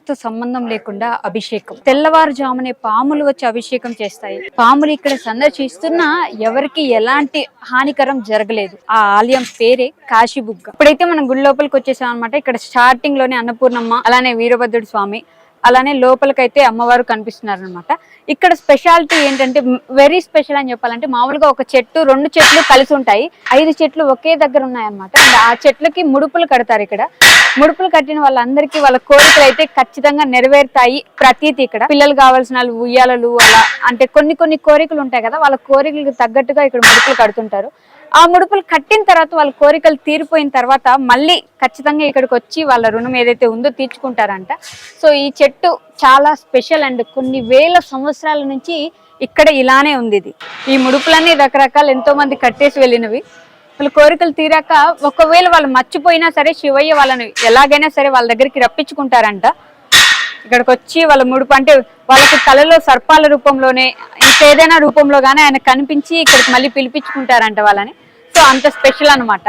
మానవులతో సంబంధం లేకుండా అభిషేకం. తెల్లవారుజామునే పాములు వచ్చి అభిషేకం చేస్తాయి. పాములు ఇక్కడ సందర్శిస్తున్నా ఎవరికి ఎలాంటి హానికరం జరగలేదు. ఆ ఆలయం పేరే కాశీబుగ్గ. ఇప్పుడైతే మనం గుడి లోపలికి వచ్చేసాం అనమాట ఇక్కడ స్టార్టింగ్లోనే అన్నపూర్ణమ్మ అలానే వీరభద్రుడు స్వామి అలానే లోపలికైతే అమ్మవారు కనిపిస్తున్నారు అనమాట ఇక్కడ స్పెషాలిటీ ఏంటంటే వెరీ స్పెషల్ అని చెప్పాలంటే మామూలుగా ఒక చెట్టు రెండు చెట్లు కలిసి ఉంటాయి. ఐదు చెట్లు ఒకే దగ్గర ఉన్నాయన్నమాట. ఆ చెట్లకి ముడుపులు కడతారు ఇక్కడ. ముడుపులు కట్టిన వాళ్ళందరికీ వాళ్ళ కోరికలు అయితే ఖచ్చితంగా నెరవేరుతాయి ప్రతీతి ఇక్కడ. పిల్లలు కావాల్సిన ఉయ్యాలలు అలా అంటే కొన్ని కొన్ని కోరికలు ఉంటాయి కదా వాళ్ళ కోరికలకు తగ్గట్టుగా ఇక్కడ ముడుపులు కడుతుంటారు. ఆ ముడుపులు కట్టిన తర్వాత వాళ్ళ కోరికలు తీరిపోయిన తర్వాత మళ్ళీ ఖచ్చితంగా ఇక్కడికి వచ్చి వాళ్ళ రుణం ఏదైతే ఉందో తీర్చుకుంటారంట. సో ఈ చెట్టు చాలా స్పెషల్ అండ్ కొన్ని వేల సంవత్సరాల నుంచి ఇక్కడ ఇలానే ఉంది ఇది. ఈ ముడుపులన్నీ రకరకాల ఎంతో మంది కట్టేసి వెళ్ళినవి. వాళ్ళ కోరికలు తీరాక ఒకవేళ వాళ్ళు మర్చిపోయినా సరే శివయ్య వాళ్ళని ఎలాగైనా సరే వాళ్ళ దగ్గరికి రప్పించుకుంటారంట. ఇక్కడికి వచ్చి వాళ్ళ ముడుపు అంటే వాళ్ళకి తలలో సర్పాల రూపంలోనే ఇంకేదైనా రూపంలో కానీ ఆయన కనిపించి ఇక్కడికి మళ్ళీ పిలిపించుకుంటారంట వాళ్ళని. సో అంత స్పెషల్ అన్నమాట.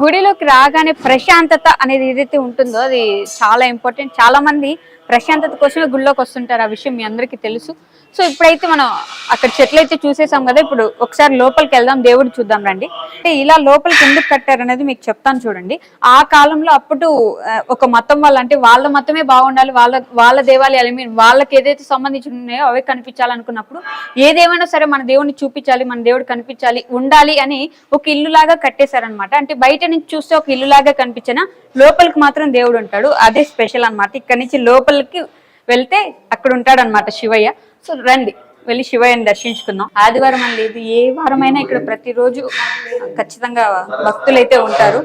గుడిలోకి రాగానే ప్రశాంతత అనేది ఏదైతే ఉంటుందో అది చాలా ఇంపార్టెంట్. చాలా మంది ప్రశాంతత కోసమే గుళ్ళోకి వస్తుంటారు. ఆ విషయం మీ అందరికీ తెలుసు. సో ఇప్పుడైతే మనం అక్కడ చెట్లు అయితే చూసేసాం కదా ఇప్పుడు ఒకసారి లోపలికి వెళ్దాం దేవుడు చూద్దాం రండి. అంటే ఇలా లోపలికి ఎందుకు కట్టారు అనేది మీకు చెప్తాను చూడండి. ఆ కాలంలో అప్పుడు ఒక మతం వాళ్ళ అంటే వాళ్ళ మతమే బాగుండాలి వాళ్ళ వాళ్ళ దేవాలయాలు I వాళ్ళకి ఏదైతే సంబంధించి ఉన్నాయో అవే కనిపించాలనుకున్నప్పుడు ఏదేమైనా సరే మన దేవుడిని చూపించాలి మన దేవుడు కనిపించాలి ఉండాలి అని ఒక ఇల్లు లాగా కట్టేశారనమాట అంటే బయట నుంచి చూస్తే ఒక ఇల్లు లాగా కనిపించినా లోపలికి మాత్రం దేవుడు ఉంటాడు. అదే స్పెషల్ అన్నమాట. ఇక్కడ నుంచి లోపలికి వెళ్తే అక్కడ ఉంటాడు అనమాట శివయ్య. సో రండి వెళ్ళి శివయ్యని దర్శించుకుందాం. ఆదివారం అని లేదు ఏ వారమైనా ఇక్కడ ప్రతిరోజు ఖచ్చితంగా భక్తులైతే ఉంటారు.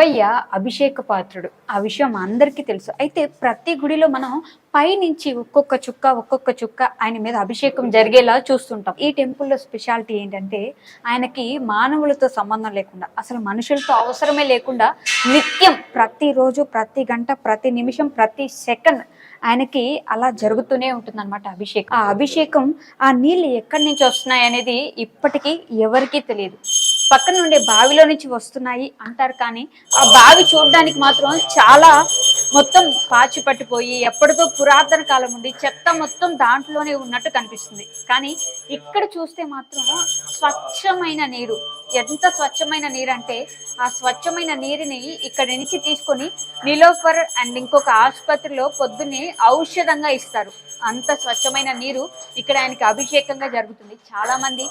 శివయ్య అభిషేక పాత్రుడు ఆ విషయం అందరికీ తెలుసు. అయితే ప్రతి గుడిలో మనం పైనుంచి ఒక్కొక్క చుక్క ఒక్కొక్క చుక్క ఆయన మీద అభిషేకం జరిగేలా చూస్తుంటాం. ఈ టెంపుల్లో స్పెషాలిటీ ఏంటంటే ఆయనకి మానవులతో సంబంధం లేకుండా అసలు మనుషులతో అవసరమే లేకుండా నిత్యం ప్రతిరోజు ప్రతి గంట ప్రతి నిమిషం ప్రతి సెకండ్ ఆయనకి అలా జరుగుతూనే ఉంటుందన్నమాట అభిషేకం. ఆ అభిషేకం ఆ నీళ్ళు ఎక్కడి నుంచి వస్తున్నాయి అనేది ఇప్పటికీ ఎవరికీ తెలియదు. పక్కన ఉండే బావిలో నుంచి వస్తున్నాయి అంటారు కానీ ఆ బావి చూడడానికి మాత్రం చాలా మొత్తం పాచి పట్టిపోయి ఎప్పటితో పురాతన కాలం ఉండి చెత్త మొత్తం దాంట్లోనే ఉన్నట్టు కనిపిస్తుంది. కానీ ఇక్కడ చూస్తే మాత్రం స్వచ్ఛమైన నీరు. ఎంత స్వచ్ఛమైన నీరు అంటే ఆ స్వచ్ఛమైన నీరుని ఇక్కడి నుంచి తీసుకొని నిలోఫర్ అండ్ ఇంకొక ఆసుపత్రిలో పొద్దున్నే ఔషధంగా ఇస్తారు. అంత స్వచ్ఛమైన నీరు ఇక్కడ ఆయనకి అభిషేకంగా జరుగుతుంది. చాలా మంది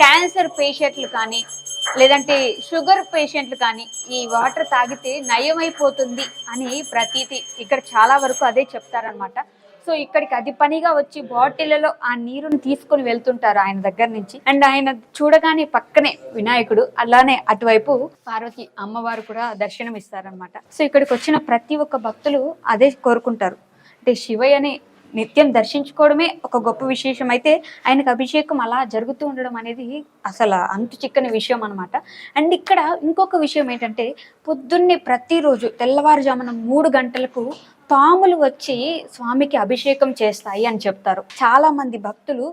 క్యాన్సర్ పేషెంట్లు కానీ లేదంటే షుగర్ పేషెంట్లు కానీ ఈ వాటర్ తాగితే నయమైపోతుంది అని ప్రతీతి ఇక్కడ చాలా వరకు అదే చెప్తారనమాట సో ఇక్కడికి అది పనిగా వచ్చి బాటిళ్ళలో ఆ నీరుని తీసుకొని వెళ్తుంటారు ఆయన దగ్గర నుంచి. అండ్ ఆయన చూడగానే పక్కనే వినాయకుడు అలానే అటువైపు పార్వతి అమ్మవారు కూడా దర్శనం ఇస్తారనమాట సో ఇక్కడికి వచ్చిన ప్రతి ఒక్క భక్తులు అదే కోరుకుంటారు. అంటే శివయ్యని నిత్యం దర్శించుకోవడమే ఒక గొప్ప విశేషం. అయితే ఆయనకు అభిషేకం అలా జరుగుతూ ఉండడం అనేది అసలు అంతు చిక్కని విషయం అనమాట అండ్ ఇక్కడ ఇంకొక విషయం ఏంటంటే పొద్దున్నే ప్రతిరోజు తెల్లవారుజామున మూడు గంటలకు పాములు వచ్చి స్వామికి అభిషేకం చేస్తాయి అని చెప్తారు. చాలా మంది భక్తులు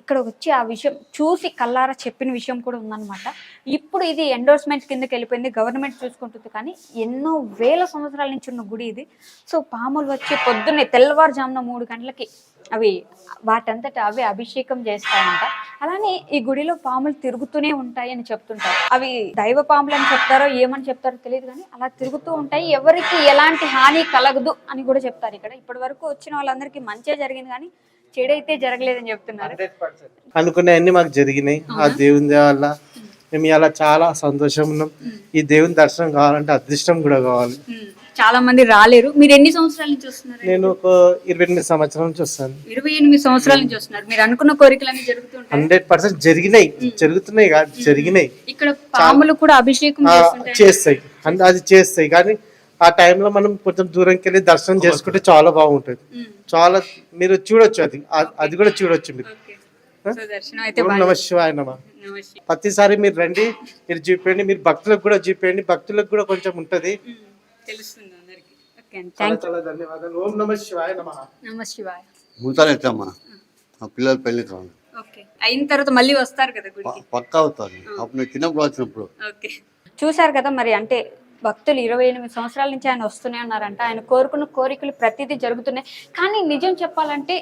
ఇక్కడ వచ్చి ఆ విషయం చూసి కల్లారా చెప్పిన విషయం కూడా ఉందన్నమాట. ఇప్పుడు ఇది ఎండోర్స్మెంట్ కిందకి వెళ్ళిపోయింది గవర్నమెంట్ చూసుకుంటుంది కానీ ఎన్నో వేల సంవత్సరాల నుంచి ఉన్న గుడి ఇది. సో పాములు వచ్చి పొద్దున్నే తెల్లవారుజామున మూడు గంటలకి అవి వాటంతట అవి అభిషేకం చేస్తాయంట. అలానే ఈ గుడిలో పాములు తిరుగుతూనే ఉంటాయి అని చెప్తుంటారు. అవి దైవ పాములు అని చెప్తారో ఏమని చెప్తారో తెలియదు కానీ అలా తిరుగుతూ ఉంటాయి. ఎవరికి ఎలాంటి హాని కలగదు అని కూడా చెప్తారు ఇక్కడ. ఇప్పటి వరకు వచ్చిన వాళ్ళందరికీ మంచే జరిగింది కానీ చెడైతే జరగలేదని చెప్తున్నారు. అనుకునేవన్నీ మాకు జరిగినాయి. ఆ దేవుని వల్ల మేము ఇలా చాలా సంతోషం ఉన్నాం. ఈ దేవుని దర్శనం కావాలంటే అదృష్టం కూడా కావాలి. చాలా మంది రాలేరు. మీరు ఎన్ని సంవత్సరాల నుంచి వస్తున్నారు? నేను ఒక ఇరవై ఎనిమిది సంవత్సరాల నుంచి వస్తాను. ఇరవై ఎనిమిది సంవత్సరాల నుంచి వస్తున్నారు. మీరు అనుకున్న కోరికలన్నీ జరుగుతుంటాయి హండ్రెడ్ పర్సెంట్ జరిగినాయి. జరుగుతున్నాయి కాదు జరిగినాయి. ఇక్కడ పాములు కూడా అభిషేకం చేస్తాయి. అది చేస్తాయి. కానీ ఆ టైంలో మనం కొంచెం దూరంకి వెళ్ళి దర్శనం చేసుకుంటే చాలా బాగుంటుంది. చాలా మీరు చూడొచ్చు అది. అది కూడా చూడొచ్చు మీరు. ఓకే. సో దర్శనం అయితే ఓం బాగా నమ శివాయ నమ. ప్రతిసారి మీరు రండి మీరు చూపించండి మీరు భక్తులకు కూడా చూపించండి భక్తులకు కూడా కొంచెం ఉంటది. ఉమ్, తెలుస్తుంది అందరికి. ఓకే అండి. చాలా థ్యాంక్ చాలా ధన్యవాదాలు. ఓం నమ శివాయ నమ. నమ శివాయ. ముంతాలు ఎత్తమ్మా ఆ పిల్లలు పెళ్ళి కావాలి. అయిన తర్వాత మళ్ళీ వస్తారు కదా గుడికి? పక్కా అవుతారు అప్పుడు నేను చిన్నప్పుడు వచ్చినప్పుడు ఓకే. చూశారు కదా మరి అంటే భక్తులు ఇరవై ఎనిమిది సంవత్సరాల నుంచి ఆయన వస్తూనే ఉన్నారంట. ఆయన కోరుకున్న కోరికలు ప్రతిదీ జరుగుతున్నాయి. కానీ నిజం చెప్పాలంటే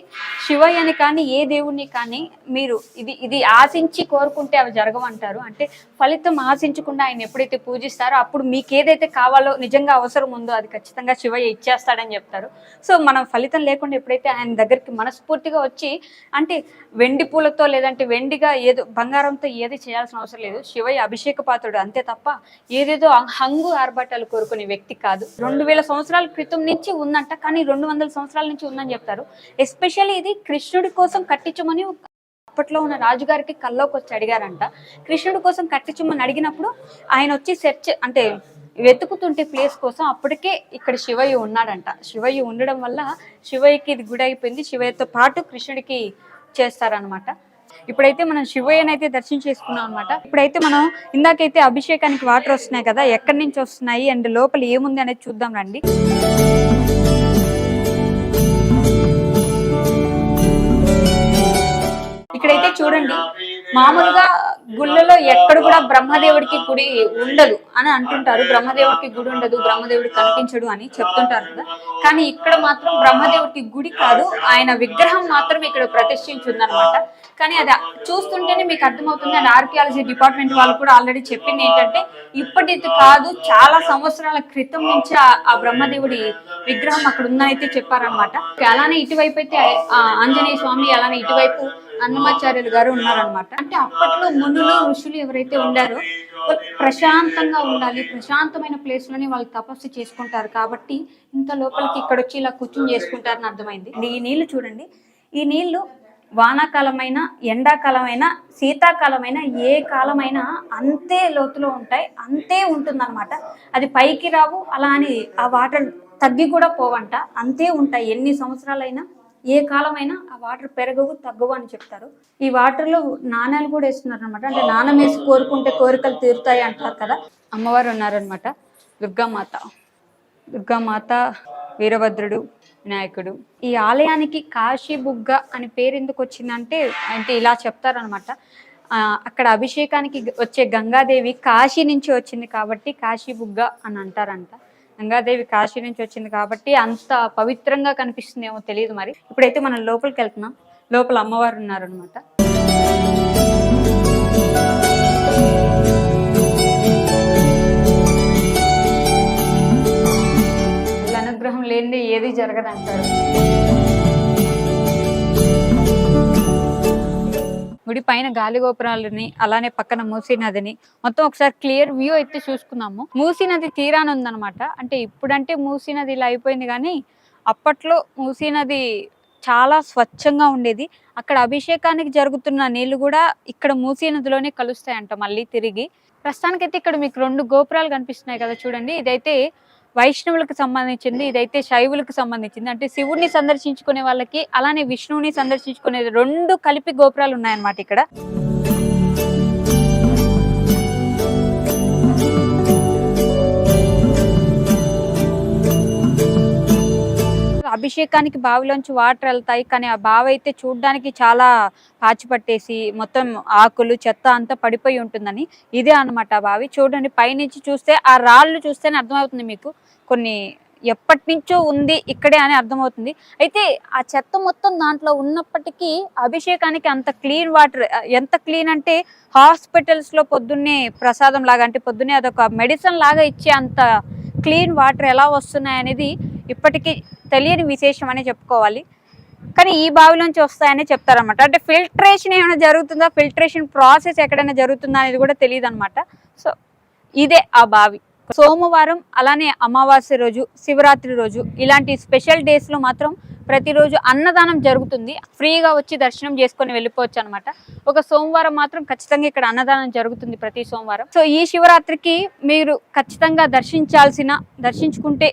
శివయ్యని కానీ ఏ దేవుణ్ణి కానీ మీరు ఇది ఇది ఆశించి కోరుకుంటే అవి జరగవంటారు. అంటే ఫలితం ఆశించకుండా ఆయన ఎప్పుడైతే పూజిస్తారో అప్పుడు మీకు ఏదైతే కావాలో నిజంగా అవసరం ఉందో అది ఖచ్చితంగా శివయ్య ఇచ్చేస్తాడని చెప్తారు. సో మనం ఫలితం లేకుండా ఎప్పుడైతే ఆయన దగ్గరికి మనస్ఫూర్తిగా వచ్చి అంటే వెండి పూలతో లేదంటే వెండిగా ఏదో బంగారంతో ఏది చేయాల్సిన అవసరం లేదు. శివయ్య అభిషేక పాత్రుడు అంతే తప్ప ఏదేదో హంగు ఆర్భాటాలు కోరుకునే వ్యక్తి కాదు. రెండు వేల సంవత్సరాల క్రితం నుంచి ఉందంట కానీ రెండు వందల సంవత్సరాల నుంచి ఉందని చెప్తారు. ఎస్పెషల్లీ ఇది కృష్ణుడి కోసం కట్టించమని అప్పట్లో ఉన్న రాజుగారికి కల్లోకి వచ్చి అడిగారంట. కృష్ణుడి కోసం కట్టించమని అడిగినప్పుడు ఆయన వచ్చి సెర్చ్ అంటే వెతుకుతుంటే ప్లేస్ కోసం అప్పటికే ఇక్కడ శివయ్య ఉన్నాడంట. శివయ్య ఉండడం వల్ల శివయ్యకి ఇది గుడి అయిపోయింది. శివయ్యతో పాటు కృష్ణుడికి చేస్తారనమాట ఇప్పుడైతే మనం శివయ్యని అయితే దర్శనం చేసుకున్నాం అనమాట ఇప్పుడైతే మనం ఇందాకైతే అభిషేకానికి వాటర్ వస్తున్నాయి కదా ఎక్కడి నుంచి వస్తున్నాయి అండ్ లోపల ఏముంది అనేది చూద్దాం రండి. ఇక్కడైతే చూడండి మామూలుగా గుళ్ళలో ఎక్కడ కూడా బ్రహ్మదేవుడికి గుడి ఉండదు అని అంటుంటారు. బ్రహ్మదేవుడికి గుడి ఉండదు బ్రహ్మదేవుడికి కనిపించడు అని చెప్తుంటారు కదా. కానీ ఇక్కడ మాత్రం బ్రహ్మదేవుడికి గుడి కాదు ఆయన విగ్రహం మాత్రం ఇక్కడ ప్రతిష్ఠించింది అనమాట కానీ అది చూస్తుంటేనే మీకు అర్థమవుతుంది. అండ్ ఆర్కియాలజీ డిపార్ట్మెంట్ వాళ్ళు కూడా ఆల్రెడీ చెప్పింది ఏంటంటే ఇప్పటిది కాదు చాలా సంవత్సరాల క్రితం నుంచి ఆ- బ్రహ్మదేవుడి విగ్రహం అక్కడ ఉందనైతే అయితే చెప్పారనమాట అలానే ఇటువైపు అయితే ఆంజనేయ స్వామి అలానే ఇటువైపు అన్నమాచార్యులు గారు ఉన్నారనమాట అంటే అప్పట్లో మునులు ఋషులు ఎవరైతే ఉండారో ప్రశాంతంగా ఉండాలి ప్రశాంతమైన ప్లేస్లోనే వాళ్ళు తపస్సు చేసుకుంటారు కాబట్టి ఇంత లోపలికి ఇక్కడ వచ్చి ఇలా కూర్చుని చేసుకుంటారని అర్థమైంది. ఈ నీళ్ళు చూడండి. ఈ నీళ్ళు వానాకాలమైన ఎండాకాలమైన శీతాకాలమైన ఏ కాలమైనా అంతే లోతులో ఉంటాయి అంతే ఉంటుందన్నమాట. అది పైకి రావు అలా అని ఆ వాటర్ తగ్గి కూడా పోవంట. అంతే ఉంటాయి ఎన్ని సంవత్సరాలైనా ఏ కాలమైనా ఆ వాటర్ పెరగవు తగ్గవు అని చెప్తారు. ఈ వాటర్లో నాణాలు కూడా వేస్తున్నారు అనమాట అంటే నాణం వేసి కోరుకుంటే కోరికలు తీరుతాయి అంటారు కదా. అమ్మవారు ఉన్నారనమాట దుర్గామాత. దుర్గామాత వీరభద్రుడు. వినాయకుడు. ఈ ఆలయానికి కాశీ బుగ్గ అని పేరు ఎందుకు వచ్చిందంటే అంటే ఇలా చెప్తారనమాట అక్కడ అభిషేకానికి వచ్చే గంగాదేవి కాశీ నుంచి వచ్చింది కాబట్టి కాశీ బుగ్గ అని అంటారంట. గంగాదేవి కాశీ నుంచి వచ్చింది కాబట్టి అంత పవిత్రంగా కనిపిస్తుందేమో తెలియదు మరి. ఇప్పుడైతే మనం లోపలికి వెళ్తున్నాం. లోపల అమ్మవారు ఉన్నారనమాట ఏది జరగదంటారు? గుడి పైన గాలి గోపురాలని అలానే పక్కన మూసీ నదిని మొత్తం ఒకసారి క్లియర్ వ్యూ అయితే చూసుకున్నాము మూసీ నది తీరాన ఉందన్నమాట. అంటే ఇప్పుడంటే మూసీ నది ఇలా అయిపోయింది కానీ అప్పట్లో మూసీ నది చాలా స్వచ్ఛంగా ఉండేది. అక్కడ అభిషేకానికి జరుగుతున్న నీళ్ళు కూడా ఇక్కడ మూసీ నదిలోనే కలుస్తాయంట మళ్ళీ తిరిగి. ప్రస్తుతానికైతే ఇక్కడ మీకు రెండు గోపురాలు కనిపిస్తున్నాయి కదా చూడండి. ఇదైతే వైష్ణవులకు సంబంధించింది ఇదైతే శైవులకు సంబంధించింది. అంటే శివుడిని సందర్శించుకునే వాళ్ళకి అలానే విష్ణువుని సందర్శించుకునే రెండు కలిపి గోపురాలు ఉన్నాయన్నమాట ఇక్కడ. అభిషేకానికి బావిలోంచి వాటర్ వెళ్తాయి కానీ ఆ బావి అయితే చూడడానికి చాలా పాచి పట్టేసి మొత్తం ఆకులు చెత్త అంతా పడిపోయి ఉంటుందని. ఇదే అన్నమాట ఆ బావి. చూడండి పైనుంచి చూస్తే ఆ రాళ్ళు చూస్తేనే అర్థమవుతుంది మీకు. కొన్ని ఎప్పటి నుంచో ఉంది ఇక్కడే అని అర్థమవుతుంది. అయితే ఆ చెత్త మొత్తం దాంట్లో ఉన్నప్పటికీ అభిషేకానికి అంత క్లీన్ వాటర్ ఎంత క్లీన్ అంటే హాస్పిటల్స్లో పొద్దున్నే ప్రసాదం లాగా అంటే పొద్దున్నే అదొక మెడిసిన్ లాగా ఇచ్చే అంత క్లీన్ వాటర్ ఎలా వస్తున్నాయి అనేది ఇప్పటికీ తెలియని విశేషం అనే చెప్పుకోవాలి. కానీ ఈ బావిలోంచి వస్తాయని చెప్తారన్నమాట. అంటే ఫిల్టరేషన్ ఏమైనా జరుగుతుందా? ఫిల్టరేషన్ ప్రాసెస్ ఎక్కడైనా జరుగుతుందా అనేది కూడా తెలియదు అనమాట సో ఇదే ఆ బావి. సోమవారం అలానే అమావాస్య రోజు శివరాత్రి రోజు ఇలాంటి స్పెషల్ డేస్లో మాత్రం ప్రతిరోజు అన్నదానం జరుగుతుంది. ఫ్రీగా వచ్చి దర్శనం చేసుకొని వెళ్ళిపోవచ్చు అనమాట ఒక సోమవారం మాత్రం ఖచ్చితంగా ఇక్కడ అన్నదానం జరుగుతుంది ప్రతి సోమవారం. సో ఈ శివరాత్రికి మీరు ఖచ్చితంగా దర్శించాల్సిన దర్శించుకుంటే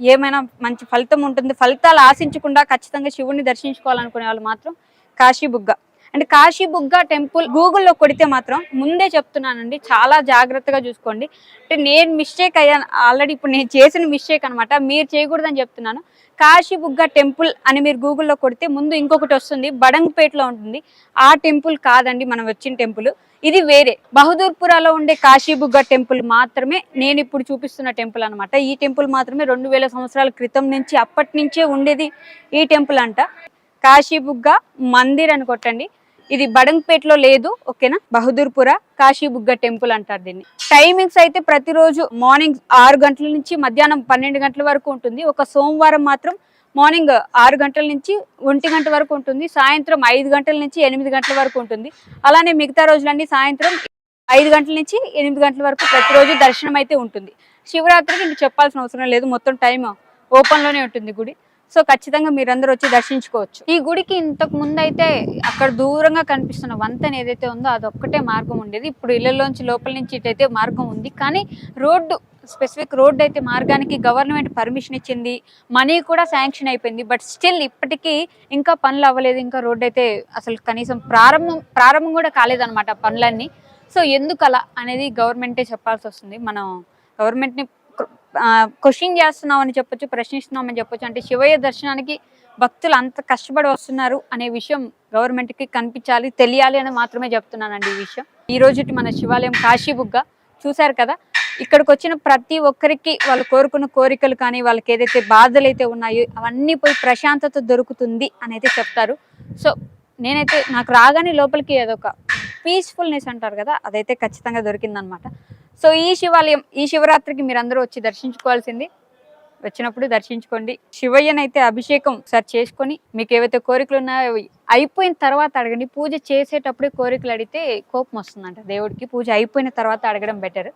ఏమైనా మంచి ఫలితం ఉంటుంది. ఫలితాలు ఆశించకుండా ఖచ్చితంగా శివుణ్ణి దర్శించుకోవాలనుకునే వాళ్ళు మాత్రం కాశీబుగ్గ. అంటే కాశీబుగ్గ టెంపుల్ గూగుల్లో కొడితే మాత్రం ముందే చెప్తున్నానండి. చాలా జాగ్రత్తగా చూసుకోండి. అంటే నేను మిస్టేక్ అయ్యాను ఆల్రెడీ ఇప్పుడు నేను చేసిన మిస్టేక్ అనమాట మీరు చేయకూడదని చెప్తున్నాను. కాశీబుగ్గ టెంపుల్ అని మీరు గూగుల్లో కొడితే ముందు ఇంకొకటి వస్తుంది. బడంగ్పేటలో ఉంటుంది. ఆ టెంపుల్ కాదండి మనం వచ్చిన టెంపుల్. ఇది వేరే. బహదూర్పురాలో ఉండే కాశీబుగ్గ టెంపుల్ మాత్రమే నేను ఇప్పుడు చూపిస్తున్న టెంపుల్ అన్నమాట. ఈ టెంపుల్ మాత్రమే రెండు వేల సంవత్సరాల క్రితం నుంచి అప్పటి నుంచే ఉండేది ఈ టెంపుల్ అంట. కాశీబుగ్గ మందిర్ అని కొట్టండి. ఇది బడంగ్పేటలో లేదు ఓకేనా? బహదూర్పుర కాశీబుగ్గ టెంపుల్ అంటారు దీన్ని. టైమింగ్స్ అయితే ప్రతిరోజు మార్నింగ్ ఆరు గంటల నుంచి మధ్యాహ్నం పన్నెండు గంటల వరకు ఉంటుంది. ఒక సోమవారం మాత్రం మార్నింగ్ ఆరు గంటల నుంచి ఒంటి గంట వరకు ఉంటుంది. సాయంత్రం ఐదు గంటల నుంచి ఎనిమిది గంటల వరకు ఉంటుంది. అలానే మిగతా రోజులన్నీ సాయంత్రం ఐదు గంటల నుంచి ఎనిమిది గంటల వరకు ప్రతిరోజు దర్శనం అయితే ఉంటుంది. శివరాత్రికి మీకు చెప్పాల్సిన అవసరం లేదు. మొత్తం టైం ఓపెన్లోనే ఉంటుంది గుడి. సో ఖచ్చితంగా మీరందరూ వచ్చి దర్శించుకోవచ్చు. ఈ గుడికి ఇంతకు ముందు అయితే అక్కడ దూరంగా కనిపిస్తున్న వంతెన ఏదైతే ఉందో అదొక్కటే మార్గం ఉండేది. ఇప్పుడు ఇళ్ళలోంచి లోపల నుంచి ఇటైతే మార్గం ఉంది. కానీ రోడ్డు స్పెసిఫిక్ రోడ్డు అయితే మార్గానికి గవర్నమెంట్ పర్మిషన్ ఇచ్చింది. మనీ కూడా శాంక్షన్ అయిపోయింది. బట్ స్టిల్ ఇప్పటికీ ఇంకా పనులు అవ్వలేదు. ఇంకా రోడ్డు అయితే అసలు కనీసం ప్రారంభం ప్రారంభం కూడా కాలేదన్నమాట పనులన్నీ. సో ఎందుకు అలా అనేది గవర్నమెంటే చెప్పాల్సి వస్తుంది. మనం గవర్నమెంట్ని క్వశ్చన్ చేస్తున్నామని చెప్పొచ్చు ప్రశ్నిస్తున్నాం అని చెప్పొచ్చు. అంటే శివయ్య దర్శనానికి భక్తులు అంత కష్టపడి వస్తున్నారు అనే విషయం గవర్నమెంట్కి కనిపించాలి తెలియాలి అని మాత్రమే చెప్తున్నానండి ఈ విషయం. ఈ రోజుటి మన శివాలయం కాశీబుగ్గ చూశారు కదా? ఇక్కడికి వచ్చిన ప్రతి ఒక్కరికి వాళ్ళు కోరుకున్న కోరికలు కానీ వాళ్ళకి ఏదైతే బాధలు అయితే ఉన్నాయో అవన్నీ పోయి ప్రశాంతత దొరుకుతుంది అని అయితే చెప్తారు. సో నేనైతే నాకు రాగానే లోపలికి అదొక పీస్ఫుల్నెస్ అంటారు కదా అదైతే ఖచ్చితంగా దొరికిందనమాట. సో ఈ శివాలయం ఈ శివరాత్రికి మీరందరూ వచ్చి దర్శించుకోవాల్సింది. వచ్చినప్పుడు దర్శించుకోండి. శివయ్యనైతే అభిషేకం సార్ చేసుకొని మీకు ఏవైతే కోరికలు ఉన్నాయో అయిపోయిన తర్వాత అడగండి. పూజ చేసేటప్పుడే కోరికలు అడిగితే కోపం వస్తుందంట. దేవుడికి పూజ అయిపోయిన తర్వాత అడగడం బెటర్.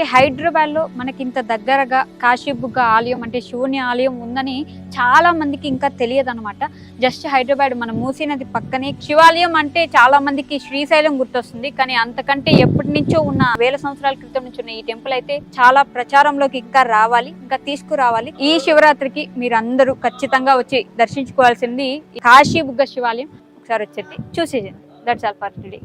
అంటే హైదరాబాద్లో మనకి ఇంత దగ్గరగా కాశీబుగ్గ ఆలయం అంటే శివుని ఆలయం ఉందని చాలా మందికి ఇంకా తెలియదు అనమాట జస్ట్ హైదరాబాద్ మన మూసీ నది పక్కనే శివాలయం అంటే చాలా మందికి శ్రీశైలం గుర్తొస్తుంది. కానీ అంతకంటే ఎప్పటి నుంచో ఉన్న వేల సంవత్సరాల క్రితం నుంచి ఉన్న ఈ టెంపుల్ అయితే చాలా ప్రచారంలోకి ఇంకా రావాలి ఇంకా తీసుకురావాలి. ఈ శివరాత్రికి మీరందరూ ఖచ్చితంగా వచ్చి దర్శించుకోవాల్సింది కాశీబుగ్గ శివాలయం. ఒకసారి వచ్చేది చూసేయండి. That's all for today